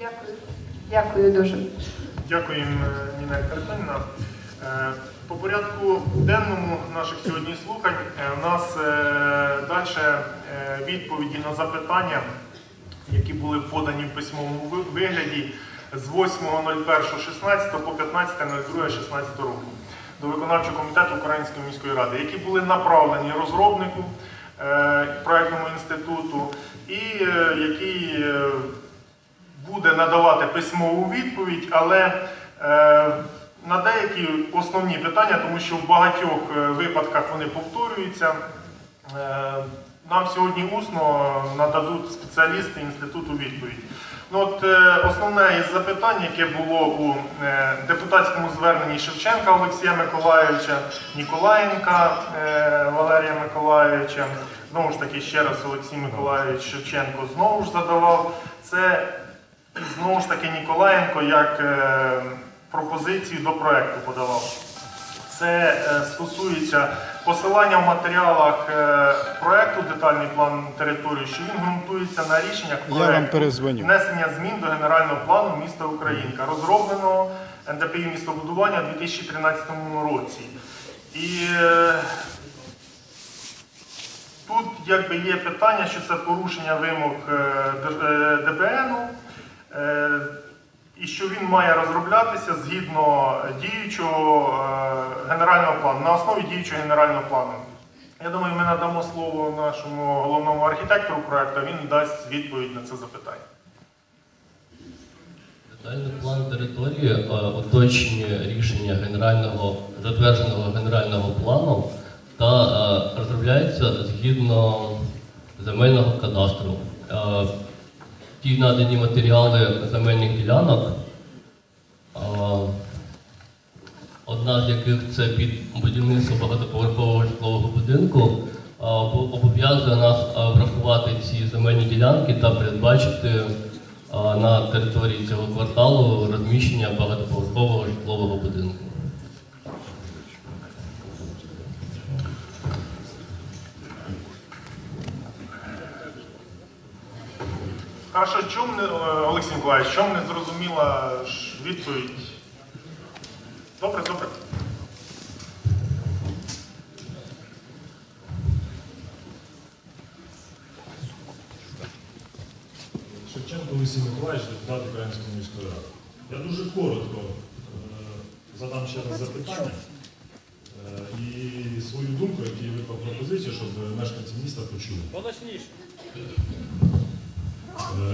Дякую. Дякую дуже. Дякуємо, е, Ніна Картинівна. Е, По порядку денному наших сьогодні слухань е, у нас далі відповіді на запитання, які були подані в письмовому вигляді з 8.01.16 по 15.02.16 року до виконавчого комітету Української міської ради, які були направлені розробнику проектному інституту і який які е, буде надавати письмову відповідь, але е, на деякі основні питання, тому що в багатьох е, випадках вони повторюються. Е, нам сьогодні усно нададуть спеціалісти інституту відповідь. Ну, от, е, основне із запитань, яке було у е, депутатському зверненні Шевченка Олексія Миколайовича, Ніколаєнка е, Валерія Миколайовича, знову ж таки, ще раз Олексій Миколайович Шевченко знову ж задавав. Це знову ж таки Ніколаєнко як пропозицію до проекту подавав. Це е, стосується посилання в матеріалах е, проекту детальний план території, що він ґрунтується на рішеннях проекту внесення змін до генерального плану міста Українка, розробленого НДПІ містобудування у 2013 році. І е, тут якби є питання, що це порушення вимог ДБНу. Е, і що він має розроблятися згідно діючого е, генерального плану, на основі діючого генерального плану. Я думаю, ми надамо слово нашому головному архітектору проекту, він дасть відповідь на це запитання. Детальний план території е, уточнює рішення генерального затвердженого генерального плану та е, розробляється згідно земельного кадастру. Ті надані матеріали земельних ділянок, одна з яких це під будівництво багатоповерхового житлового будинку, обов'язує нас врахувати ці земельні ділянки та передбачити на території цього кварталу розміщення багатоповерхового житлового будинку. Чому не е, Олексій Миколаївич, чому не зрозуміла відповідь? Добре, добре. Шевченко Олексій Миколаївич, депутат Української міської ради. Я дуже коротко е, задам ще раз запитання е, і свою думку, яку я виклав пропозицію, щоб мешканці міста почули. Е,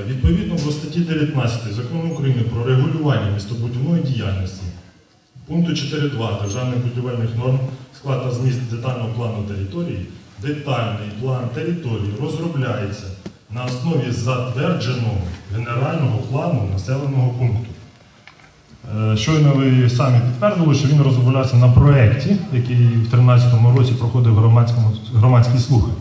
Відповідно до статті 19 Закону України про регулювання містобудівної діяльності, пункту 4.2 державних будівельних норм, склад та зміст детального плану території, детальний план території розробляється на основі затвердженого генерального плану населеного пункту. Е, Щойно ви самі підтвердили, що він розроблявся на проєкті, який в 2013 році проходив громадські слухання.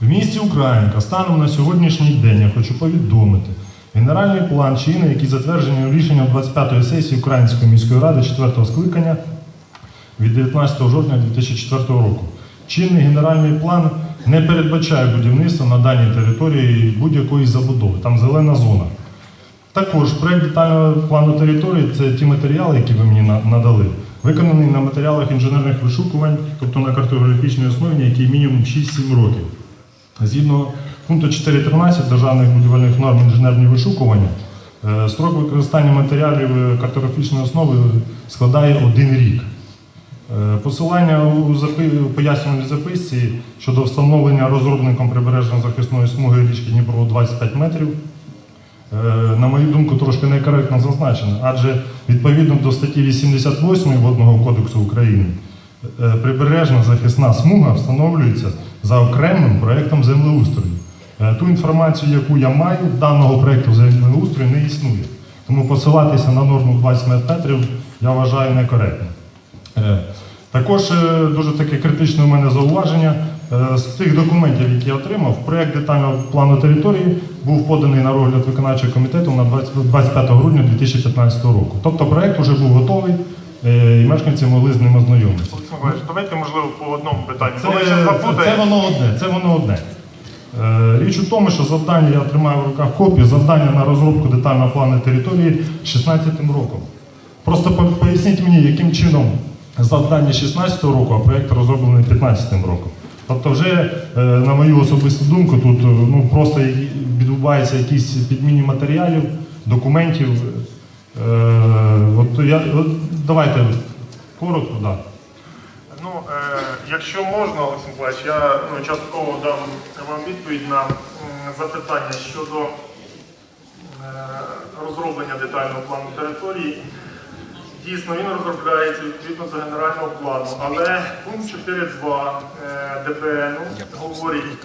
В місті Українка станом на сьогоднішній день я хочу повідомити. Генеральний план чинний, який затверджений рішенням 25-ї сесії Української міської ради 4-го скликання від 19 жовтня 2004 року. Чинний генеральний план не передбачає будівництво на даній території будь-якої забудови. Там зелена зона. Також проект детального плану території це ті матеріали, які ви мені надали, виконаний на матеріалах інженерних вишукувань, тобто на картографічній основі, який мінімум 6-7 років. Згідно пункту 4.13 державних будівельних норм інженерні вишукування, е, строк використання матеріалів е, картографічної основи складає один рік. Е, Посилання у пояснювальній записці щодо встановлення розробником прибережної захисної смуги річки Дніпро 25 метрів, на мою думку, трошки некоректно зазначено, адже відповідно до статті 88 Водного кодексу України прибережна захисна смуга встановлюється за окремим проєктом землеустрою. Е, Ту інформацію, яку я маю, даного проєкту землеустрою не існує. Тому посилатися на норму 20 метрів я вважаю некоректним. Е, Також е, дуже таке критичне у мене зауваження. З тих документів, які я отримав, проєкт детального плану території був поданий на розгляд виконавчого комітету на 25 грудня 2015 року. Тобто проєкт вже був готовий і мешканці могли з ним ознайомитися. Давайте, можливо, по одному питанню. Це, це, це воно одне, це воно одне. Е, Річ у тому, що завдання, я тримаю в руках копію, завдання на розробку детального плану території 16-м роком. Просто поясніть мені, яким чином завдання 16-го року, а проєкт розроблений 15 роком. Тобто, вже, е, на мою особисту думку, тут е, ну, просто відбувається якісь підміни матеріалів, документів. Е, от я, от, давайте коротко. Да. Ну, е, якщо можна, Олексій Миколаївич, я ну, частково дам вам відповідь на запитання щодо е, розроблення детального плану території. Дійсно, він розробляється відповідно до генерального плану, але пункт 4.2 е, ДБН говорить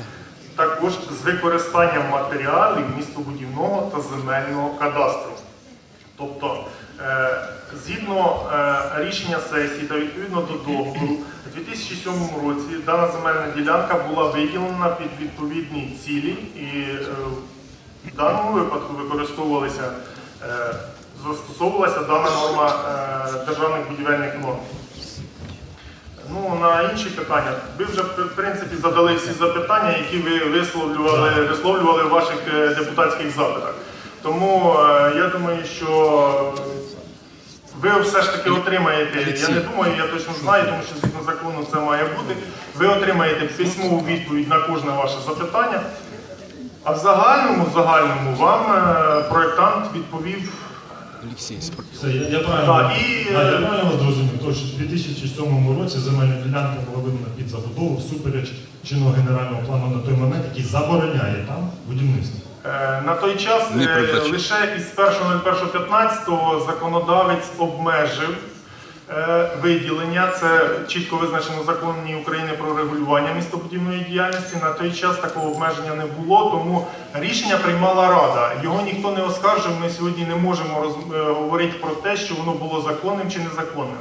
також з використанням матеріалів містобудівного та земельного кадастру. Тобто, е, згідно е, рішення сесії та відповідно до договору, у 2007 році дана земельна ділянка була виділена під відповідні цілі і е, в даному випадку використовувалися, застосовувалася дана норма державних будівельних норм. Ну, на інші питання. Ви вже в принципі задали всі запитання, які ви висловлювали, висловлювали в ваших депутатських запитах. Тому е, я думаю, що ви все ж таки отримаєте, я не думаю, я точно знаю, тому що згідно закону це має бути. Ви отримаєте письмову відповідь на кожне ваше запитання. А в загальному, в загальному вам е, проєктант відповів Алексей, Це я, я правильно, і, да, я правильно вас зрозумів, тому що в 2007 році земельна ділянка була видана під забудову всупереч чинного генерального плану на той момент, який забороняє там будівництво. Е, На той час е, лише із 1.01.15 законодавець обмежив е, виділення. Це чітко визначено в законі України про регулювання містобудівної діяльності. На той час такого обмеження не було, тому рішення приймала Рада. Його ніхто не оскаржив. Ми сьогодні не можемо роз- говорити про те, що воно було законним чи незаконним.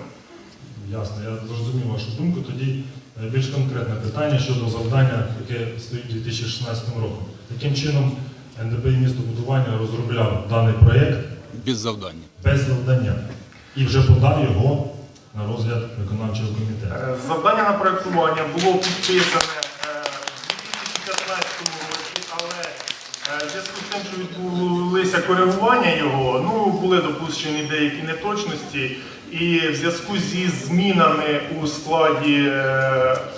Ясно, я зрозумів вашу думку. Тоді більш конкретне питання щодо завдання, яке стоїть 2016 роком. Яким чином НДП і містобудування розробляв даний проєкт без завдання. без завдання і вже подав його на розгляд виконавчого комітету. Е, Завдання на проєктування було підписане е, в 2015 році, але е, в зв'язку з тим, що відбулися коригування його, ну були допущені деякі неточності, і в зв'язку зі змінами у складі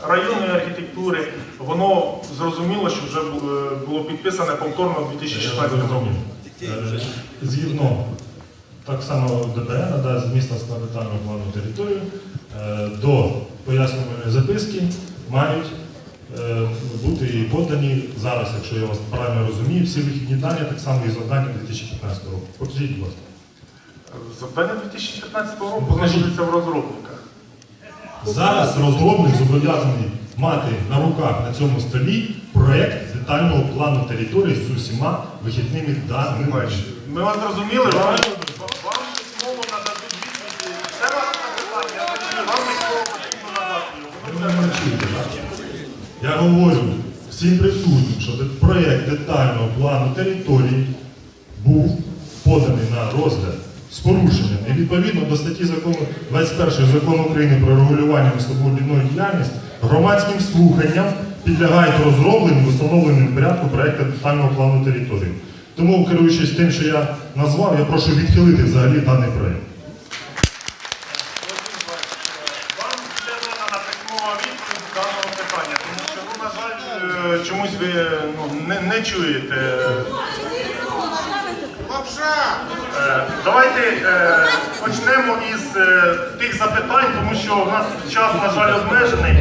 районної архітектури, воно зрозуміло, що вже е, було підписане повторно в 2016 році. Е, Згідно так само ДБН, да, з міста складу детального плану територію, е, до пояснювальної записки мають бути і подані зараз, якщо я вас правильно розумію, всі вихідні дані, так само і завдання 2015 року. Покажіть, будь ласка. Завдання 2015 року знаходиться в розробниках. Зараз розробник зобов'язаний мати на руках на цьому столі проєкт детального плану території з усіма вихідними даними. Ми вас зрозуміли, вам, письмово нададуть відповіді. Це ваше запитання, вам письмово потрібно надати? Я говорю всім присутнім, що проєкт детального плану території був поданий на розгляд з порушенням і відповідно до статті закону 21 закону України про регулювання містобудівної діяльності громадським слуханням підлягають розробленню в порядку проєкту детального плану території. Тому, керуючись тим, що я назвав, я прошу відхилити взагалі даний проєкт. Вам надана письмова відповідь даного питання, тому що, ну, на жаль, е, чомусь ви ну, не, не чуєте. Е, Давайте е, почнемо із е, тих запитань, тому що у нас час, на жаль, обмежений.